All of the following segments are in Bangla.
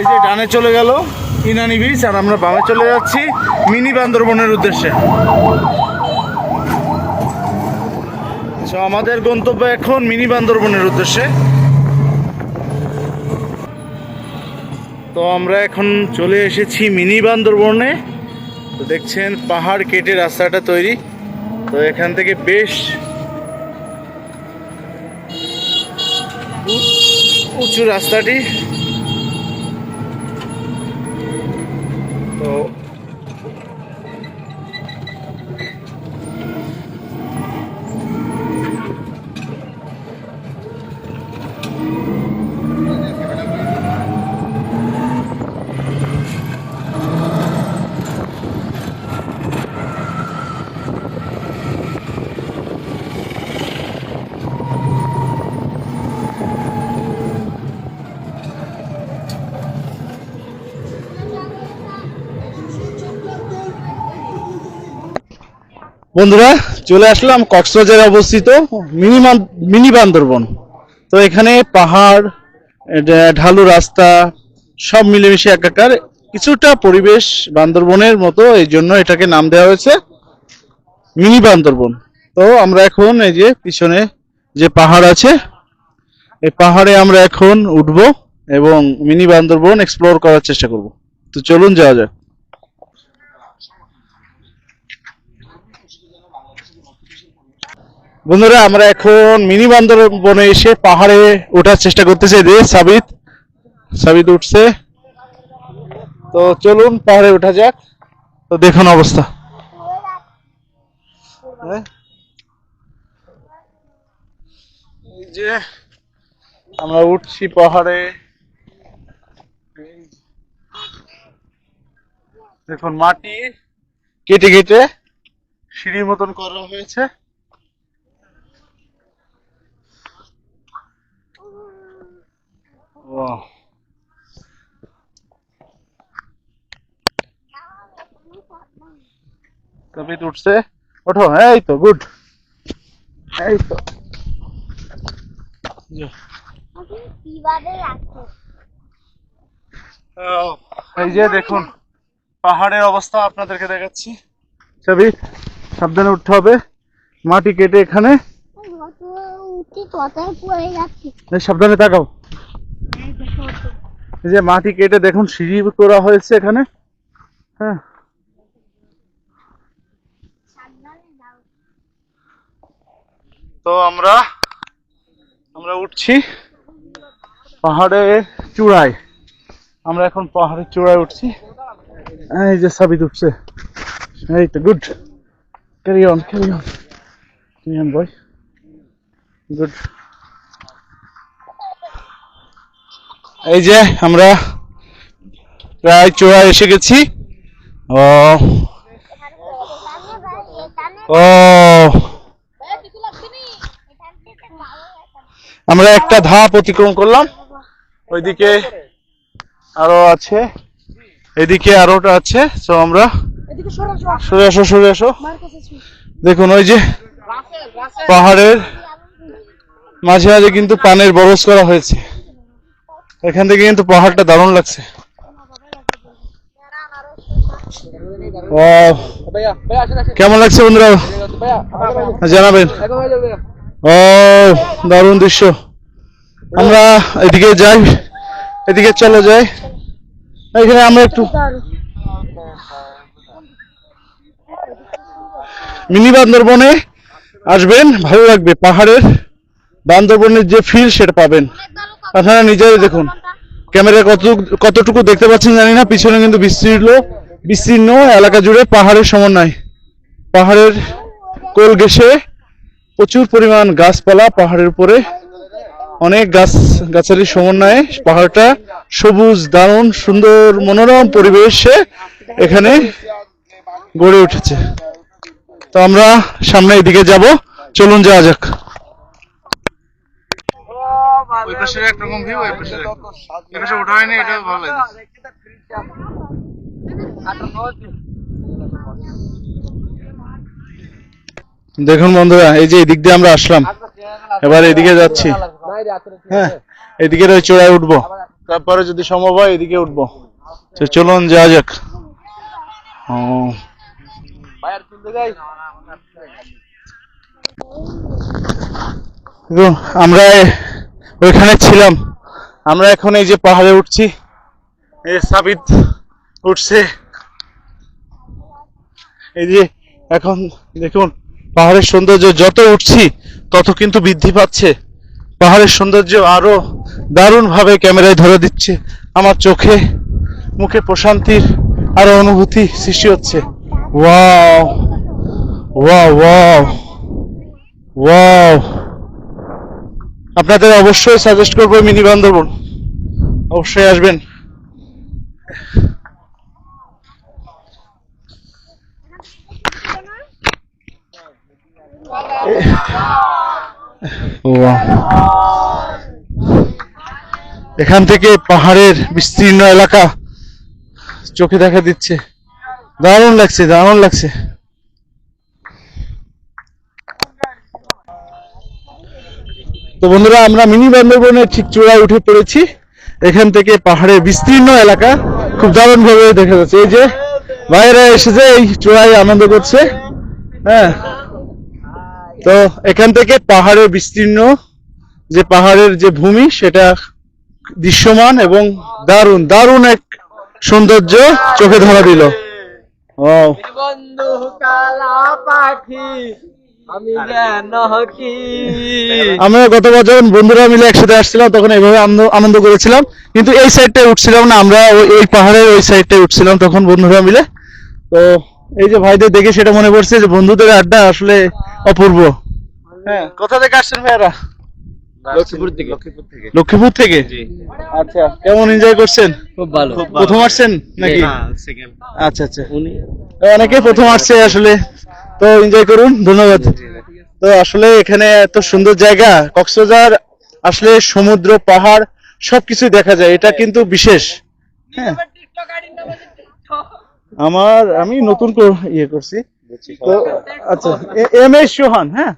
এই যে ডানে চলে গেল ইনানি বিচ আর আমরা বামে চলে যাচ্ছি মিনি বান্দরবনের উদ্দেশ্যে। আমাদের গন্তব্য এখন মিনি বান্দরবনের উদ্দেশ্যে। তো আমরা এখন চলে এসেছি মিনি বান্দরবনে। তো দেখছেন, পাহাড় কেটে রাস্তাটা তৈরি। তো এখান থেকে বেশ উঁচু রাস্তাটি। তো বন্ধুরা, চলে আসলাম কক্সবাজারে অবস্থিত মিনি মান- মিনি বান্দরবন। তো এখানে পাহাড় ঢালু রাস্তা, সব মিলেমিশে একাকার। কিছুটা পরিবেশ বান্দরবনের মতো, এই জন্য এটাকে নাম দেওয়া হয়েছে মিনি বান্দরবন। তো আমরা এখন এই যে পিছনে যে পাহাড় আছে, এই পাহাড়ে আমরা এখন উঠব এবং মিনি বান্দরবন এক্সপ্লোর করার চেষ্টা করব। তো চলুন যাওয়া যাক। বন্ধুরা, আমরা এখন মিনি বান্দরবনে এসে পাহাড়ে ওঠার চেষ্টা করতেছি। রে সাবিত সাবিত উঠছে। তো চলুন পাহাড়ে ওঠা যাক। তো দেখুন অবস্থা। হ্যাঁ? যে আমরা উঠছি পাহাড়ে। দেখুন মাটি কেটে কেটে সিঁড়ির মতন করা হয়েছে। Wow. উঠছে। ওঠো। এই তো গুড। এই তো। এই যে দেখুন পাহাড়ের অবস্থা আপনাদেরকে দেখাচ্ছি। ছবি সাবধানে উঠতে হবে। মাটি কেটে এখানে। সাবধানে তাকাও। এই যে মাটি কেটে দেখুন, সিঁড়ি করা হয়েছে এখানে। হ্যাঁ। তো আমরা আমরা উঠছি পাহাড়ের চূড়ায়। আমরা এখন পাহাড়ের চূড়ায় উঠছি। এই যে সাবিত উঠছে এই তো good carry on carry on carry on boy good এই যে আমরা প্রায় চূড়ায় এসে গেছি। ও। ও। আমরা একটা ধাপ অতিক্রম করলাম। ওইদিকে আরও আছে। এদিকে আরোটা আছে। তো আমরা সরে আসো সরে আসো। দেখুন, ওই যে পাহাড়ের মাঝে মাঝে কিন্তু পানের বরস করা হয়েছে। এখান থেকে কিন্তু পাহাড়টা দারুণ লাগছে। কেমন লাগছে বন্ধুরা? জানাবেন। ও দারুণ দৃশ্য। আমরা এদিকে যাই, এদিকে চলে যাই। এখানে আমরা একটু মিনি বান্দরবনে আসবেন, ভালো লাগবে পাহাড়ের। বান্দরবনের যে ফিল সেটা পাবেন। আপনারা নিজেরাই দেখুন। ক্যামেরা কত কতটুকু দেখতে পাচ্ছেন জানি না, পিছনে কিন্তু বিস্তীর্ণ বিস্তীর্ণ এলাকা জুড়ে পাহাড়ের সমন্বয়। পাহাড়ের কোল ঘেঁষে প্রচুর পরিমাণ গাছপালা পাহাড়ের উপরে। অনেক গাছ গাছালির সমন্বয়ে পাহাড়টা সবুজ, দারুণ, সুন্দর, মনোরম পরিবেশে এখানে গড়ে উঠেছে। তো আমরা সামনে এদিকে যাব। চলুন যাওয়া যাক। ওই একরকম ভিউ ওই পাশে এই পাশে ওঠা হয়নি এটা ভালো লাগে দেখুন বন্ধুরা এই যে এদিক দিয়ে আমরা আসলাম। এবার এদিকে যাচ্ছি। হ্যাঁ এদিকে ওই চূড়ায় উঠবো। তারপরে যদি সম্ভব হয় এদিকে উঠবো। তো চলুন যাওয়া যাক। ও। আমরা ওইখানে ছিলাম। আমরা এখন এই যে পাহাড়ে উঠছি। এই সাবিত উঠছে। এই যে এখন দেখুন, পাহাড়ের সৌন্দর্য যত উঠছি, তত কিন্তু বৃদ্ধি পাচ্ছে। পাহাড়ের সৌন্দর্য আরও দারুণ ভাবে ক্যামেরায় ধরে দিচ্ছে। আমার চোখে, মুখে প্রশান্তির আরও অনুভূতি সৃষ্টি হচ্ছে। Wow wow wow wow. আপনাদের অবশ্যই সাজেস্ট করব মিনি বান্দরবন। অবশ্যই আসবেন। এখান থেকে পাহাড়ের বিস্তীর্ণ এলাকা চোখে দেখা দিচ্ছে। দারুণ লাগছে দারুণ লাগছে। তো বন্ধুরা, আমরা মিনি বান্দরবনের ঠিক চূড়ায় উঠে পড়েছি। এখান থেকে পাহাড়ের বিস্তীর্ণ এলাকা খুব দারুণ ভাবে দেখা যাচ্ছে। এই যে বাইরে এসেছে, এই চূড়ায় আনন্দ করছে। হ্যাঁ। তো এখান থেকে পাহাড়ের বিস্তীর্ণ যে পাহাড়ের যে ভূমি, সেটা দৃশ্যমান এবং দারুণ দারুণ এক সৌন্দর্য চোখে ধরা দিল। ও আমরা গতবার যখন বন্ধুরা মিলে একসাথে আসছিলাম তখন এইভাবে আনন্দ- আনন্দ করেছিলাম। কিন্তু এই সাইডটায় উঠছিলাম না আমরা ওই পাহাড়ের ওই সাইডটায় উঠছিলাম তখন বন্ধুরা মিলে। তো এই যে ভাইদের দেখে সেটা মনে পড়ছে যে বন্ধুদের আড্ডা আসলে অপূর্ব। হ্যাঁ কোথা থেকে আসছেন ভাইয়ারা? লক্ষ্মীপুর থেকে। লক্ষ্মীপুর থেকে। আচ্ছা কেমন এনজয় করছেন? খুব ভালো। প্রথম আসছেন নাকি? সেকেন্ড আচ্ছা আচ্ছা। অনেকে প্রথম আসছে আসলে। তো এনজয় করুন ধন্যবাদ। তো আসলে এখানে এত সুন্দর জায়গা কক্সবাজার আসলে সমুদ্র পাহাড় সবকিছু দেখা যায় এটা কিন্তু বিশেষ। হ্যাঁ। আমার আমি নতুন ইয়ে করছি। তো আচ্ছা এম এইচ সোহান হ্যাঁ?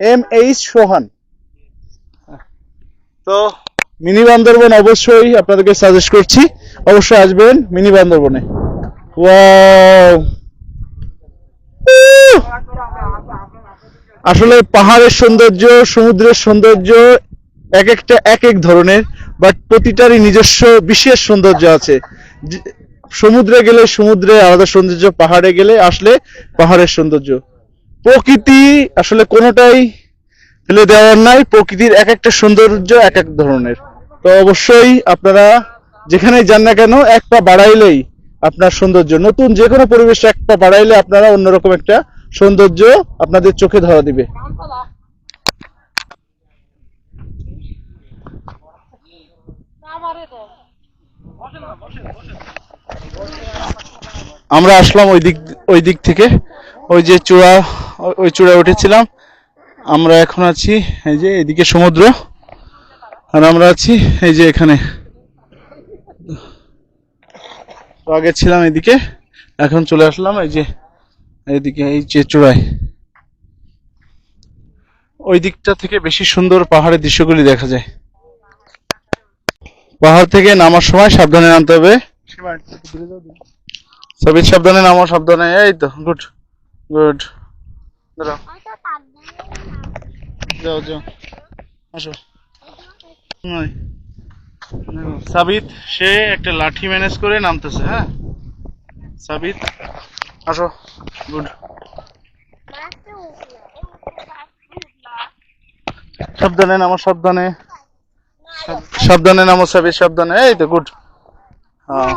M H Sohan. তো মিনি বান্দরবন অবশ্যই আপনাদেরকে সাজেস্ট করছি। অবশ্যই আসবেন মিনি বান্দরবনে। ওয়াও! আসলে পাহাড়ের সৌন্দর্য, সমুদ্রের সৌন্দর্য এক একটা, এক এক ধরনের বাট প্রতিটারই নিজস্ব বিশেষ সৌন্দর্য আছে। সমুদ্রে গেলে সমুদ্রে আলাদা সৌন্দর্য, পাহাড়ে গেলে আসলে পাহাড়ের সৌন্দর্য। প্রকৃতি আসলে কোনোটাই ফেলে দেওয়ার নাই, প্রকৃতির এক একটা সৌন্দর্য এক এক ধরনের। তো অবশ্যই আপনারা যেখানেই যান না কেন, এক পা বাড়াইলেই আপনার সৌন্দর্য। নতুন যে কোনো পরিবেশে এক পা বাড়াইলে আপনারা অন্যরকম একটা সৌন্দর্য আপনাদের চোখে ধরা দিবে। আমরা আসলাম ওই দিক ওই দিক থেকে। ওই যে চূড়া, ওই- চূড়ায় উঠেছিলাম। আমরা এখন আছি এই যে এদিকে সমুদ্র। আর আমরা আছি এই যে এখানে। আগে ছিলাম এদিকে, এখন চলে আসলাম এই যে এইদিকে এই যে ওই দিকটা থেকে বেশি সুন্দর পাহাড়ের দৃশ্যগুলি দেখা যায়। পাহাড় থেকে নামার সময় সাবধানে নামতে হবে। সবই সাবধানে নামো, সাবধানে। এই তো, গুড গুড। যাও সাবিত, সে একটা লাঠি ম্যানেজ করে নামতেছে হ্যাঁ? সাবিত। আসো গুড। সাবধানে নামো সাবধানে সাবধানে নামো সাবি সাবধানে এই তো গুড হ্যাঁ।